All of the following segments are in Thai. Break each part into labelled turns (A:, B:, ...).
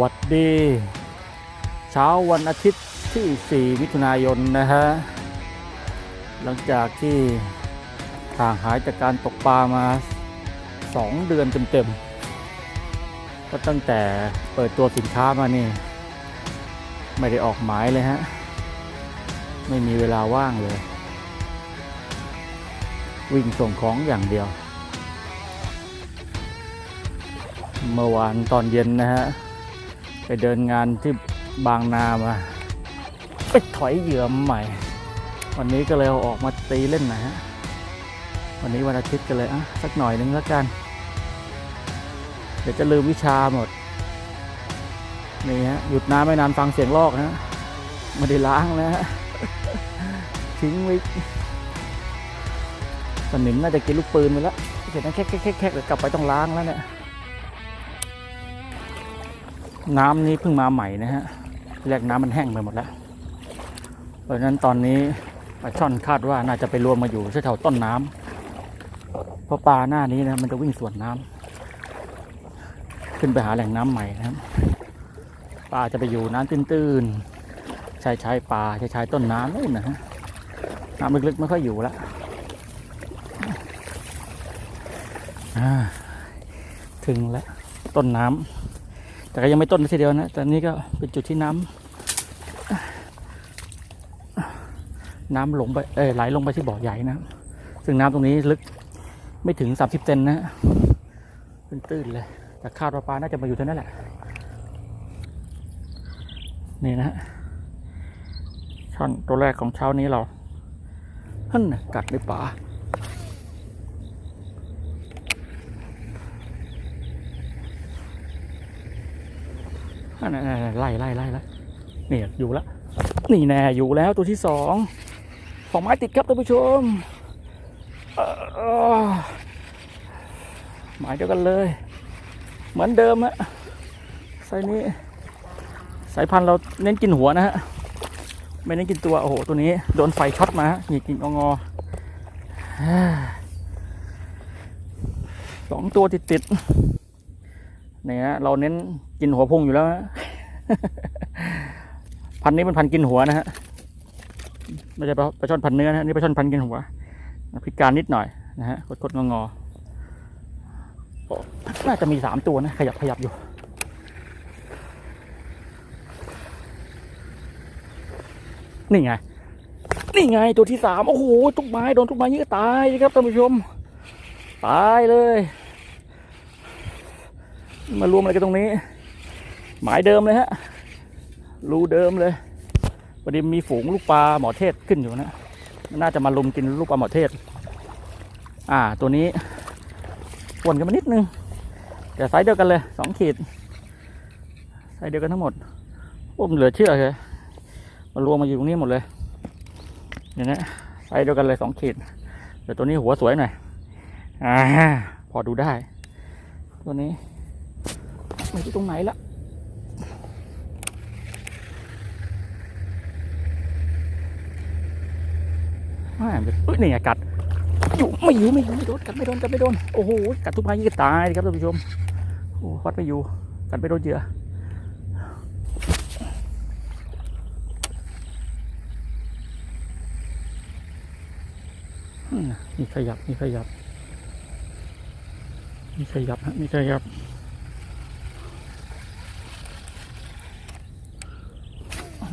A: วัสดี เช้าวันอาทิตย์ที่ 4 มิถุนายนนะฮะ หลังจากที่ห่างหายจากการตกปลามา 2 เดือนเต็มๆ ก็ตั้งแต่เปิดตัวสินค้ามานี่ ไม่ได้ออกหมายเลยฮะ ไม่มีเวลาว่างเลย วิ่งส่งของอย่างเดียวเมื่อวานตอนเย็นนะฮะ ไปเดินงานที่บางนามาไปถอยเหยื่อใหม่ วันนี้ก็เลยเอาออกมาตีเล่นนะฮะวันนี้วันอาทิตย์ก็เลยอะสักหน่อยนึงแล้วกัน เดี๋ยวจะลืมวิชาหมดนี่ฮะหยุดน้ำไม่นานฟังเสียงลอกนะฮะไม่ได้ล้างนะฮะทิ้งไว้สนิมน่าจะกินลูกปืนไปแล้วเสร็จนั้นแค่แค่แค่แค่เดี๋ยกลับไปต้องล้างแล้วเนี่ย น้ำนี้เพิ่งมาใหม่นะฮะแรกน้ำมันแห้งไปหมดแล้ว เพราะฉะนั้นตอนนี้ปลาช่อนคาดว่าน่าจะไปรวมมาอยู่แถวต้นน้ำเพราะปลาหน้านี้นะมันจะวิ่งสวนน้ำขึ้นไปหาแหล่งน้ำใหม่นะครับปลาจะไปอยู่น้ำตื้นๆชายชายป่าชายชายต้นน้ำนู่นนะฮะน้ำลึกๆไม่ค่อยอยู่ล้วอ่าถึงแล้วต้นน้ำ แต่ก็ยังไม่ต้นทีเดียวนะแต่นี่ก็เป็นจุดที่น้ำน้ำลงไปเอยไหลลงไปที่บ่อใหญ่นะ ซึ่งน้ำตรงนี้ลึกไม่ถึง 30เซนนะเป็นตื้นเลยแต่คาดว่าปลาน่าจะมาอยู่เท่านั้นแหละนี่นะฮะช่อนตัวแรกของเช้านี้เราฮั่นน่ะกัดในป่า อันนั้น ไล่ไล่ไล่ไล่นี่อยู่แล้วนี่แน่อยู่แล้วตัวที่สองสองไม้ติดครับท่านผู้ชมหมายเดียวกันเลย เหมือนเดิมฮะไซนี้ สายพันธุ์เราเน้นกินหัวนะฮะไม่เน้นกินตัวโอ้โหตัวนี้ โดนไฟช็อตมาฮะหยิกกินงองอสองตัวติดติดๆ เนี่ยฮะเราเน้นกินหัวพุงอยู่แล้วฮะพันนี้เป็นพันกินหัวนะฮะไม่ใช่ปลาปลาช่อนพันเนื้อนะนี่ปลาช่อนพันกินหัวพิการนิดหน่อยนะฮะกดๆงอๆน่าจะมีสามตัวนะ ขยับขยับอยู่นี่ไง นี่ไงตัวที่สามโอ้โหทุกไม้โดนทุกไม้นี่ก็ตายสิครับท่านผู้ชม ตายเลย มารวมอะไรกันตรงนี้ หมายเดิมเลยฮะ รูเดิมเลยพอดีมีฝูงลูกปลาหมอเทศขึ้นอยู่นะน่าจะมาลุมกินลูกปลาหมอเทศ อ่า ตัวนี้วนกันมานิดนึงแต่ไซส์เดียวกันเลยสองขีดไซส์เดียวกันทั้งหมดโอ้มนเหลือเชื่อเลยมารวมมาอยู่ตรงนี้หมดเลยอย่างนี้ไซส์เดียวกันเลยสองขีดแต่ตัวนี้หัวสวยหน่อยอ่าพอดูได้ ตัวนี้ ไม่รู้ตรงไหนละไม่เอ้ยนี่ไงกัดอยู่ไม่อยู่ไม่อยู่ไม่โดนกัดไม่โดนกัดไม่โดนโอ้โหกัดทุกไม้ยี่งตายครับท่านผู้ชมโอ้วัดไม่อยู่กัดไม่โดนเหยื่อมมีขยับมีขยับมีขยับฮะมีขยับ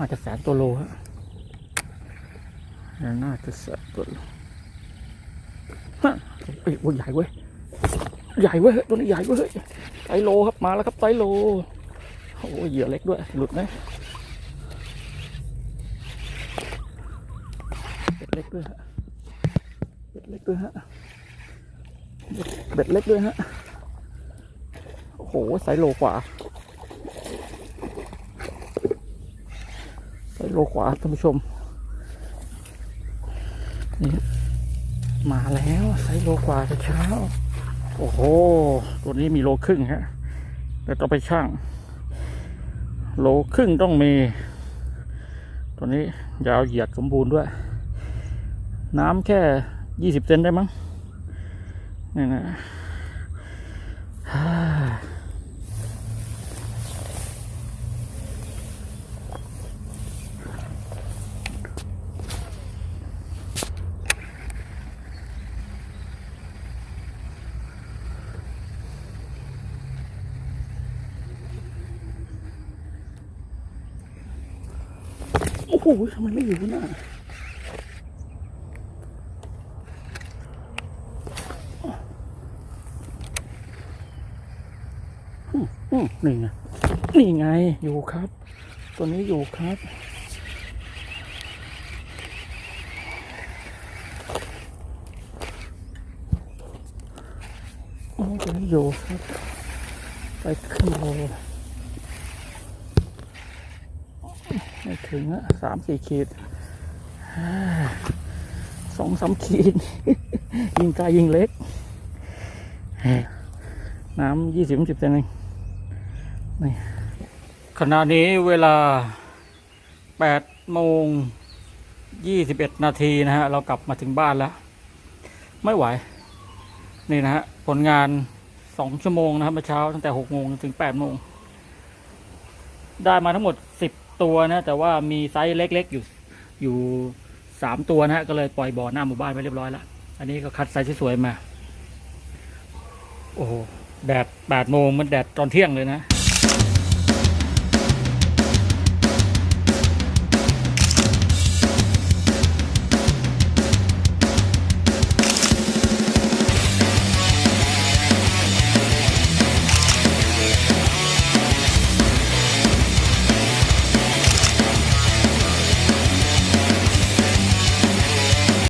A: าจะแสนตัวโลฮะน่าจะแสนตัวโลฮะเอ้ยโอ้ยใหญ่เว้ย ใหญ่เว้ย ตัวนี้ใหญ่เว้ยไซโลครับ มาแล้วครับไซโล โอ้ยเหยื่อเล็กด้วย หลุดไหมเบ็ดเล็กด้วยฮะเบ็ดเล็กด้วยฮะเบ็ดเล็กด้วยฮะ โอ้โหไซโลกว่า ไซ โลขวาท่านผู้ชมนี่มาแล้วไซโลกว่าแต่เช้า โอ้โห ตัวนี้มีโลครึ่งฮะแต่ต้องไปช่าง โลครึ่งต้องมี ตัวนี้ยาวเหยียดสมบูรณ์ด้วย น้ำแค่ยี่สิบเซนได้มั้งนี่นะ โหทำไมไม่อยู่น่ะนี่ไง นี่ไง อยู่ครับ ตัวนี้อยู่ครับ โอ้ตัวนี้อยู่ครับ ไปขึ้นโลไม่ ถึงอะสามสี่ขีดอ่าสองสามขีด ยิงไกลยิงเล็ก น้ำยี่สิบสิบเซนเองนี่ขณะนี้เวลาแปดโมงยี่สิบเอ็ดนาทีนะฮะ เรากลับมาถึงบ้านแล้ว ไม่ไหว นี่นะฮะ ผลงานสองชั่วโมงนะครับเมื่อเช้าตั้งแต่หกโมงถึงแปดโมง ได้มาทั้งหมดสิบ ตัวนะ แต่ว่ามีไซส์เล็ก ๆ อยู่อยู่สามตัวนะฮะก็เลยปล่อยบ่อหน้าหมู่บ้านไปเรียบร้อยละอันนี้ก็คัดไซส์สวยๆมา โอ้โหแดดแปดโมงมันแดดตอนเที่ยงเลยนะ